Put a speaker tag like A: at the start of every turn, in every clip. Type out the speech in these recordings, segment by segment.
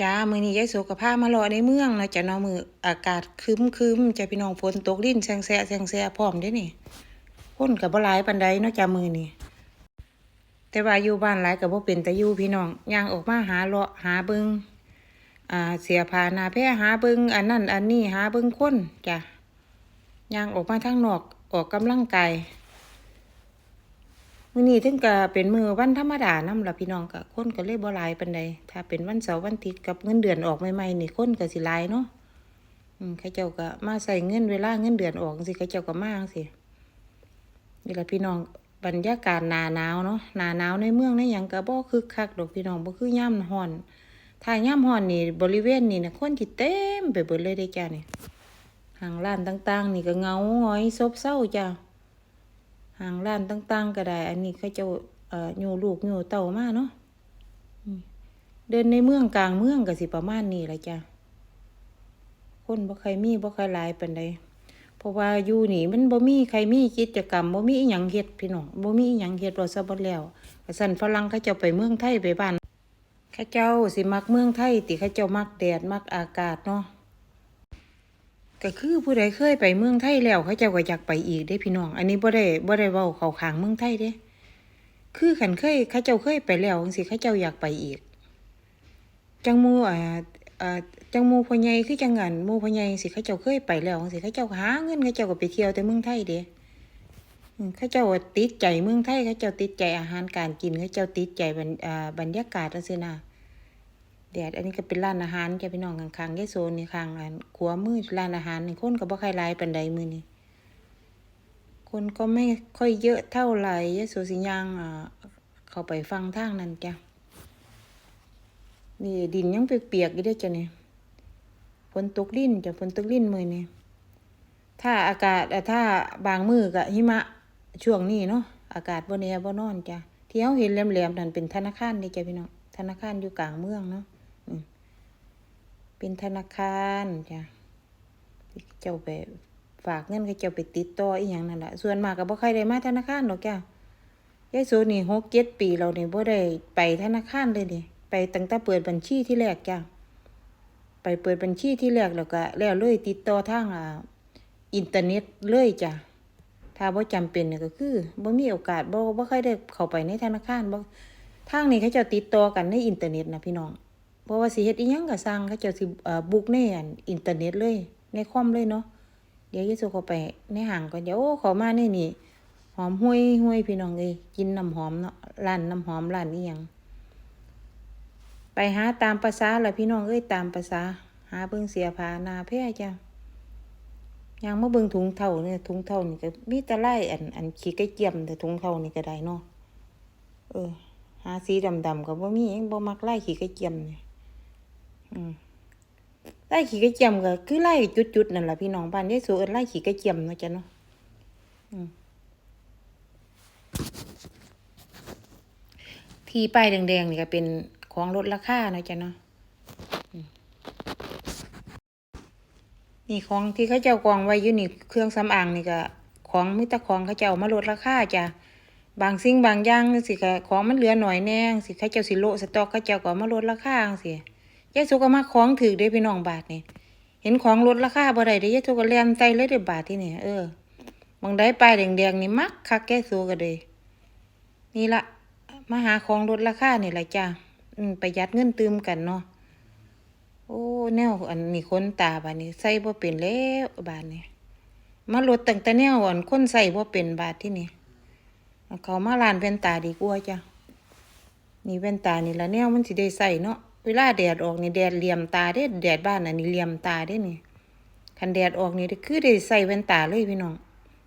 A: จ้ามือนี้ยายโสกับพามารอในเมืองเนาะจ้ะนาะมื้ออากาศครึมจะพี่น้องฝนตกลิ้นแซงแซะแซงแซะพร้อมเด้นี่คนก็บ่หลายปานใดเนาะจ้ะมื้อนี้แต่ว่าอยู่บ้านหลายก็บ่เป็นแตาอยู่พี่น้องย่างออกมาหาเลาะหาเบิงอ่าเสียผานาแพรหาเบิงอันนั้นอันนี้หาเบิงคนจ้ะย่างออกมาทางนอกออกกำลังกาย มื้อนี้ถึงก็เป็นมือวันธรรมดานำล่ะพี่น้องก็คนก็เลยบ่หลายปานใดถ้าเป็นวันเสาร์วันอาทิตย์กับเงินเดือนออกใหม่ๆนี่คนก็สิหลายเนาะอืมเขาเจ้าก็มาใส่เงินเวลาเงินเดือนออกจังซี่เขาเจ้าก็มาจังซี่นี่ล่ะพี่น้องบรรยากาศหน้าหนาวเนาะหน้าหนาวในเมืองในหยังก็บ่คึกคักดอกพี่น้องบ่คือยามร้อนถ้ายามร้อนนี่บริเวณนี่นะคนสิเต็มไปเบิดเลยเด้จ้านี่ห้างร้านต่าง ๆ นี่ก็เงาหงอยซบเซาจ้า ห่างร้านต่างๆก็ได้ อันนี้เขาจะเอ่อโยลูกโยเต่ามาเนาะเดินในเมืองกลางเมืองก็สิประมาณนี้ละจ้ะคนบ่ใครมีบ่ใครหลายปานใดเพราะว่าอยู่นี่มันบ่มีใครมีกิจกรรมบ่มีอิหยังเฮ็ดพี่น้องบ่มีอิหยังเฮ็ดว่าซะบ่แล้วก็สั่นฝรั่งเขาเจ้าไปเมืองไทยไปบ้านเขาเจ้าสิมักเมืองไทยติเขาเจ้ามักแดดมักอากาศเนาะ ก็คือผู้ใดเคยไปเมืองไทยแล้วเขาเจ้าก็อยากไปอีกเด้พี่น้อง อันนี้บ่ได้บ่ได้เว้าเขาขางเมืองไทยเด้ คือคันเคยเขาเจ้าเคยไปแล้วจังซี่เขาเจ้าอยากไปอีก จังมูอ่าอ่าจังมูพ่อใหญ่คือจังอันมูพ่อใหญ่สิเขาเจ้าเคยไปแล้วจังซี่เขาเจ้าหาเงินเขาเจ้าก็ไปเที่ยวแต่เมืองไทยเด้เขาเจ้าติดใจเมืองไทยเขาเจ้าติดใจอาหารการกินเขาเจ้าติดใจบรรอ่าบรรยากาศจังซี่นะ แดดอันนี้ก็เป็นร้านอาหารจ้ะพี่น้องข้างๆยายโซนนี่ข้างอันขวามือร้านอาหารนี่คนก็บ่ค่อยหลายปานใดมื้อนี้คนก็ไม่ค่อยเยอะเท่าไหร่ยายโซสิย่างอ่าเข้าไปฟังทางนั้นจ้ะนี่ดินยังเปียกๆอยู่เด้อจ้ะนี่ฝนตกลิ้นจ้ะฝนตกลิ้นมื้อนี้ถ้าอากาศถ้าบางมื้อก็หิมะช่วงนี้เนาะอากาศบ่แน่บ่นอนจ้ะที่เฮาเห็นแหลมๆนั่นเป็นธนาคารนี่จ้ะพี่น้องธนาคารอยู่กลางเมืองเนาะ เป็นธนาคารจ้ะเจ้าไปฝากเงินก็เจ้าไปติดต่ออีหยังนั่นแหละส่วนมากก็บ่ค่อยได้มาธนาคารดอกจ้ะยายโซนี่หกเจ็ดปีเราเนี่ยบ่ได้ไปธนาคารเลยเนี่ยไปตั้งแต่เปิดบัญชีที่แรกจ้ะไปเปิดบัญชีที่แรกแล้วก็แล้วเลยติดต่อทางอ่าอินเทอร์เน็ตเลยจ้ะถ้าบ่จำเป็นเนี่ยก็คือบ่มีโอกาสบ่บ่ค่อยได้เข้าไปในธนาคารบ่ทางนี้เขาจ้าติดต่อกันในอินเทอร์เน็ตนะพี่น้อง เพราะว่าสิเฮ็ดอีหยังก็สร้างเขาเจ้าสิเอ่อบุกในอันอินเทอร์เน็ตเลย ในคอมเลยเนาะเดี๋ยวยิสุเขาไปในห้างก่อนเดี๋ยวโอ้เขามาในนี่หอมห้วยห้วยพี่น้องเอ้ยกินน้ำหอมเนาะร้านน้ำหอมร้านอีหยังไปหาตามภาษาละพี่น้องเอ้ยตามภาษาหาเบิ่งเสียผานาแพร่จ้ะยางมาเบิ่งถุงเท่าเนี่ยถุงเท่านี่ก็มีแต่ไล่อันอันขี้ไก่เจียมแต่ถุงเท่านี่ก็ได้เนาะเออหาสีดำๆก็บ่มีหยังบ่มักไล่ขี้ไก่เจียมนี่อืม ไล่ขี้กระเจียมก็คือไล่จุดๆนั่นแหละพี่น้องบ้านยายสูเอินไล่ขี้กระเจียมเนาะจ้ะเนาะที่ป้ายแดงๆนี่ก็เป็นของลดราคาเนาะจ้ะเนาะนี่ของที่เขาเจ้ากองไว้อยู่นี่เครื่องสำอางนี่ก็ของมิตรของเขาเจ้ามาลดราคาจ้ะบางสิ่งบางอย่างสิก็ของมันเหลือหน่อยแน่สิเขาเจ้าสิโลสต็อกเขาเจ้าก็มาลดราคาจังซี่ ยายสุก็มาของถือได้พี่น้องบาทนี่เห็นของลดราคาบ่ได้เด้ยายสุก็เลียนใจเลยเด้บาทที่นี่เออบางได้ป้ายแดงๆนี่มักคักแก้สูก็เลยนี่ละมาหาของลดราคานี่ละจ้าอืมประหยัดเงินตืมกันเนาะโอ้แนวอันนี้คนตาบาดนี้ใส่บ่เป็นแล้วบาดนี้มาลดตั้งแต่แนวอันคนใส่บ่เป็นบาทที่นี่เอาเขามาร้านแว่นตาดีกว่าจ้ะนี่แว่นตานี่ละแนวมันสิได้ใส่เนาะ เวลาแดดออกนี่แดดเหลี่ยมตาเด้แดดบ้านอันนี้เหลี่ยมตาเด้นี่คันแดดออกนี่คือได้ใส่แว่นตาเลยพี่น้อง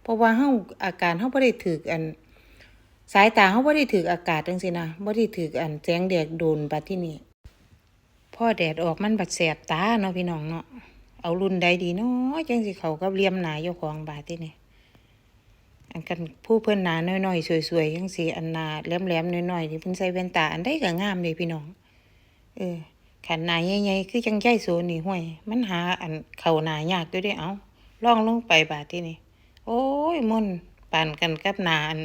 A: เพราะว่าเฮาอาการเฮาบ่ได้ถึกอัน สายตาเฮาบ่ได้ถึกอากาศจังซี่นะบ่ได้ถึกอันแสงแดดโดนบัดที่นี่พอแดดออกมันบัดแสบตาเนาะพี่น้องเนาะเอารุ่นใดดีเนาะจังสิเขากับเลี่ยมหนาเจ้าของบาดที่นี่อันกันผู้เพิ่นหนาน้อยๆสวยๆจังซี่อันหนาแหลมๆน้อยๆนี่เพิ่นใส่แว่นตาอันใดก็งามเลยพี่น้อง เออขันหนาใหญ่ๆคือจังใจโซนี่ห้วย มันหาอันเข่าหนายากด้วยด้เอาล่องลงไปบาดที่นี่โอ้ยมนปั่นกันกับหนาอัน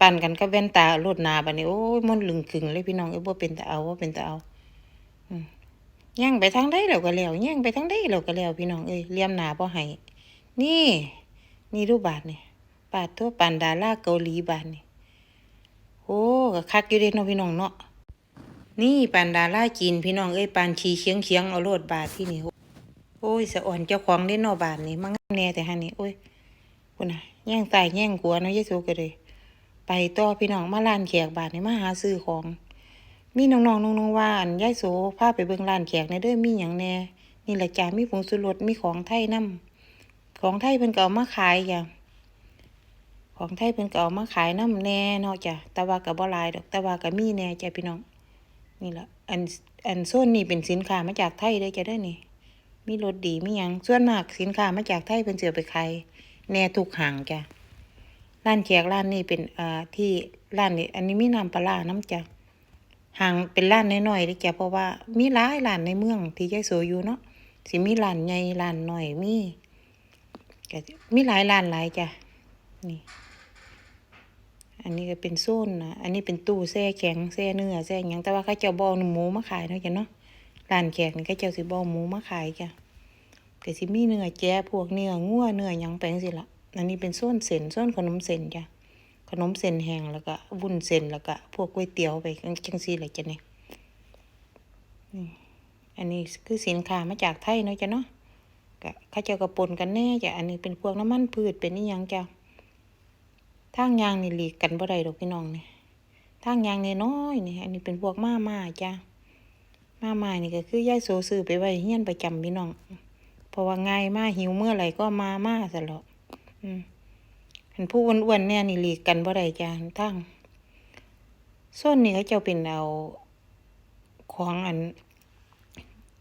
A: ปั่นกันกับแว่นตาลดหนาบัดนี้โอ้ยมนลึงขึงเลยพี่น้องเอ้ยบ่เป็นตาเอาบ่เป็นตาเอาอย่างไปทางใดแล้วก็แล้วย่างไปทางใดแล้วก็แล้วพี่น้องเอ้ยเลียมหนาบ่ให้นี่ นี่รูปบาทนี่บาทตัวปันดาราเกาหลีบาทนี่โอ้ก็คักอยู่เด้เนาะพี่น้องเนาะ นี่ปันดาราจีนพี่น้องเอ้ยปานชีเชียงเชียงเอาโลดบาทที่นี่โอ้ยสะอ่อนเจ้าของเด้นอบาทนี่มันแน่แต่หันนี่โอ้ยพุ่นน่ะแย่งตายแย่งกลัวเนาะยายสูก็เลยไปต่อพี่น้องมาร้านแขกบาทนี่มาหาซื้อของ มีน้องๆน้องๆว่าอันยายโสพาไปเบิ่งร้านแขกในเด้อมีหยังแน่นี่แหละจ้ามีผงชูรสมีของไทยนํของไทยเพิ่นก็เอามาขายจ้ะของไทยเพิ่นก็เอามาขายนํแน่เนาะจ้ะแต่ว่าก็บ่หลายดอกแต่ว่าก็มีแน่จ้ะพี่น้อง นี่แหละอันอันโซนนี่เป็นสินค้ามาจากไทยเด้จะเด้นี่ มีรสดีมียังส่วนมากสินค้ามาจากไทยเพิ่นสิเอไปขายแน่ทุกห้างจ้ะร้านแขกร้านนี้เป็นอ่าที่ร้านนี้อันนี้มีน้ำปลาร้าน้ำจ้ะห่างเป็นร้านน้อยๆเด้จ้ะเพราะว่ามีหลายร้านในเมืองที่ยายโสอยู่เนาะสิมีร้านใหญ่ร้านน้อยมีก็มีหลายร้านหลายจ้ะนี่ อันนี้ก็เป็นโซนนะอันนี้เป็นตู้แช่แข็งแช่เนื้อแช่หยังแต่ว่าเขาเจ้าบ่เอหมูมาขายเนาะจ้ะเนาะร้านแขกนี่เขาเจ้าสิบ่อหมูมาขายจ้ะก็สิมีเนื้อแจ้พวกเนื้องัวเนื้อหยังไปจังซี่ล่ะอันนี้เป็นโซนเส้นโซนขนมเส้นจ้ะขนมเส้นแห้งแล้วก็วุ้นเส้นแล้วก็พวกก๋วยเตี๋ยวไปจังซี่แหละจ้ะเนี่ยนี่อันนี้คือสินค้ามาจากไทยเนาะจ้ะเนาะก็เขาเจ้าก็ปนกันแน่จ้ะอันนี้เป็นพวกน้ำมันพืชเป็นอีหยังจ้ะ ทางยางนี่หลีกกันบ่ได้ดอกพี่น้องนี่ทางยางนี่น้อยนี่อันนี้เป็นพวกมาม่าจ้ะมาม่านี่ก็คือยายโซซื้อไปไว้เฮียนประจำพี่น้อง เพราะว่าง่ายมาหิวเมื่อไหร่ก็มาม่าซะแล้วอืมเห็นผู้อ้วนๆเนี่ยนี่หลีกกันบ่ได้จ้าทั้งส่วนนี้เขาเจ้าเป็นเอาของอัน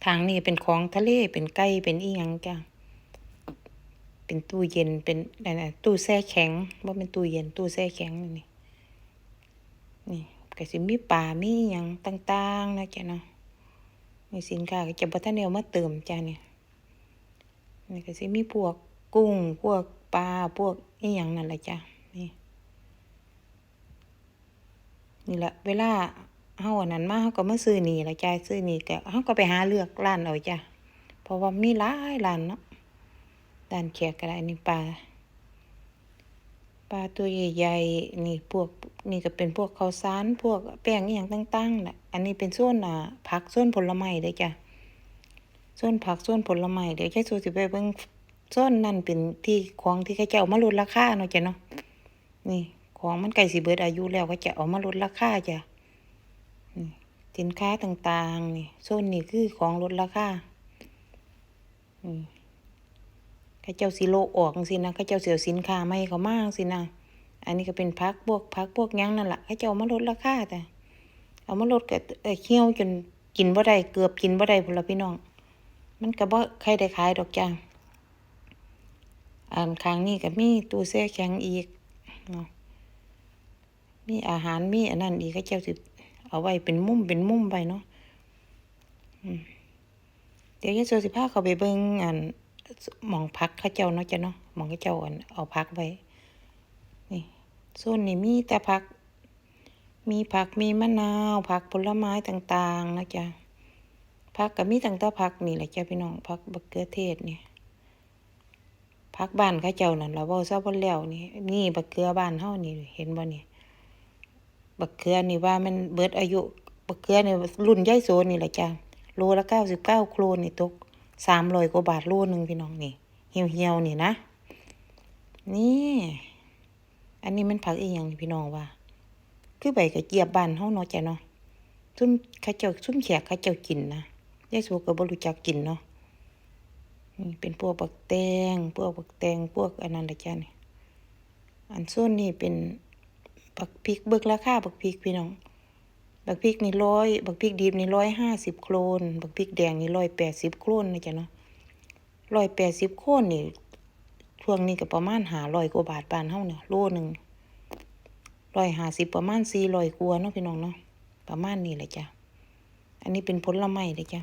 A: ทางนี้เป็นของทะเลเป็นไก่เป็นอีหยังจ้า เป็นตู้เย็นเป็นนั่นน่ะตู้แช่แข็งบ่าเป็นตู้เย็นตู้แช่แข็งนี่นี่ก็สิมีปลามีอิหยังต่างๆนะจ้ะเนาะมีสินค้าก็จะบ่ทันได้เอามาเติมจ้าเนี่ยนี่ก็สิมีพวกกุ้งพวกปลาพวกอีหยังนั่นแหละจ้ะนี่นี่แหละเวลาเฮาอันนั้นมาเฮาก็มาซื้อนี่ละจ้ะซื้อนี่ก็เฮาก็ไปหาเลือกร้านเอาจ้ะเพราะว่ามีหลายร้านเนาะ ร้านแขกก็ได้นี่ปลาปลาตัวใหญ่ๆนี่พวกนี่ก็เป็นพวกข้าวสารพวกแป้งอีหยังต่างๆนะอันนี้เป็นส่วนอ่าผักส่วนผลไม้เด้อจ้ะส่วนผักส่วนผลไม้เดี๋ยวยายสูสิไปเบิ่งส่วนนั่นเป็นที่ของที่เขาจะเอามาลดราคาเนาะจ้ะเนาะนี่ของมันใกล้สิเบิดอายุแล้วก็จะเอามาลดราคาจ้ะนี่สินค้าต่างๆนี่โซนนี่คือของลดราคานี่ ขาเจ้าสิโลออกสินะเขาเจ้าเสียวสินค้าไม่เขามากสินะอันนี้ก็เป็นพักพวกพักพวกยังนั่นแหละเขาเจ้ามาลดราคาแต่เอามาลดก็เอ่อเคี่ยวจนกินบ่ได้เกือบกินบ่ได้พุ่นละพี่น้อง มันก็บ่ใครได้ขายดอกจ้าอันข้างนี้ก็มีตู้แช่แข็งอีกเนาะมีอาหารมีอันนั้นอีกก็เจ้าสิเอาไว้เป็นมุมเป็นมุมไปเนาะเดี๋ยวยายโซสิพาเขาไปเบิ่งอัน มองพักเขาเจ้าเนาะจ้ะเนาะหมองเขาเจ้าอันเอาพักไว้ นี่โซนนี้มีแต่ผัก มีผักมีมะนาวผักผลไม้ต่างๆนะจ๊ะผักก็มีตั้งแต่ผักนี่แหละจ้ะพี่น้องผักบักเขือเทศเนี่ยพักบ้านเขาเจ้านั่นเราเว้าซะบ่แล้วนี่นี่บักเขือบ้านเฮานี่เห็นบ่นี่บักเขือนี่ว่ามันเบิดอายุบักเขือนี่รุ่นยายโสนี่แหละจ้ะโลละ99โครนนี่ตก 300กว่าบาทโลนึงพี่น้องนี่ เหี่ยวๆนี่นะ นี่ อันนี้มันผักอีหยังพี่น้องว่า คือใบกระเจี๊ยบบ้านเฮาเนาะจ้ะเนาะซุ่มเขาเจ้าซุ่มแขกเขาเจ้ากินนะยายโสก็บ่รู้จักกินเนาะนี่เป็นพวกบักแตงพวกบักแตงพวกอันนั้นละจ้ะนี่ อันส่วนนี้เป็นบักพริกเบิกราคาบักพริกพี่น้อง บักพริกนี่ร้อยบักพริกดิบนี่ร้อยห้าสิบโครนบักพริกแดงนี่ร้อยแปดสิบโครนนะจ๊ะเนาะร้อยแปดสิบโครนนี่ช่วงนี้ก็ประมาณหาร้อยกว่าบาทบานเฮาเนี่ยโลหนึ่งร้อยห้าสิบประมาณสี่ร้อยกว่าเนาะพี่น้องเนาะประมาณนี้แหละจ้ะอันนี้เป็นผลไม้เลยจ้ะ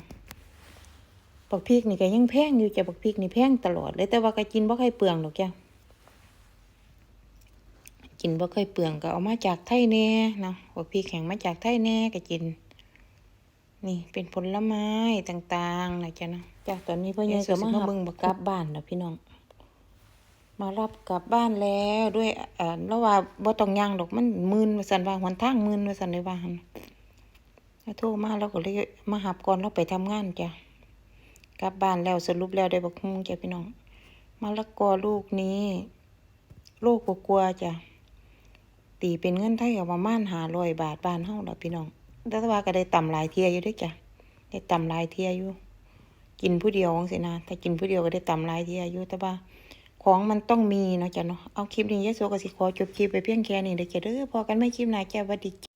A: บักพริกนี่ก็ยังแพงอยู่จ้ะบักพริกนี่แพงตลอดเลยแต่ว่าก็กินบ่ค่อยเปลืองดอกจ้ะ กินบ่ค่อยเปลืองก็เอามาจากไทยแน่เนาะบักพริกแข็งมาจากไทยแน่ก็กิน นี่เป็นผลไม้ต่างๆนะจ๊ะเนาะจ้ะตอนนี้พ่อใหญ่ก็มาเบิ่งบักกลับบ้านแล้วพี่น้อง มารับกลับบ้านแล้วด้วยอ่าแล้วว่าบ่ต้องย่างดอกมันมื่นว่าซั่นว่าหนทางมื่นว่าซั่นเลยว่าหั่นโทรมาแล้วก็เลยมาหับก่อนเราไปทำงานจ้ะกลับบ้านแล้วสรุปแล้วได้บักฮุงจ้ะพี่น้องมะละกอลูกนี้ โลกกลัวๆจ้ะ ตีเป็นเงินไทยก็ประมาณ500บาทบ้านเฮาดอกพี่น้องแต่ว่าก็ได้ต่ำหลายเที่ยอยู่ด้วยจ้ะได้ต่ำหลายเที่ยอยู่ กินผู้เดียวสินะถ้ากินผู้เดียวก็ได้ต่ำหลายเที่ยอยู่แต่ว่าของมันต้องมีเนาะจ้ะเนาะเอาคลิปนี้ยายโสกสิขอจบคลิปไปเพียงแค่นี้เด้อจ้ะเด้อพอกันไม่คลิปหน้าจ้ะสวัสดีจ้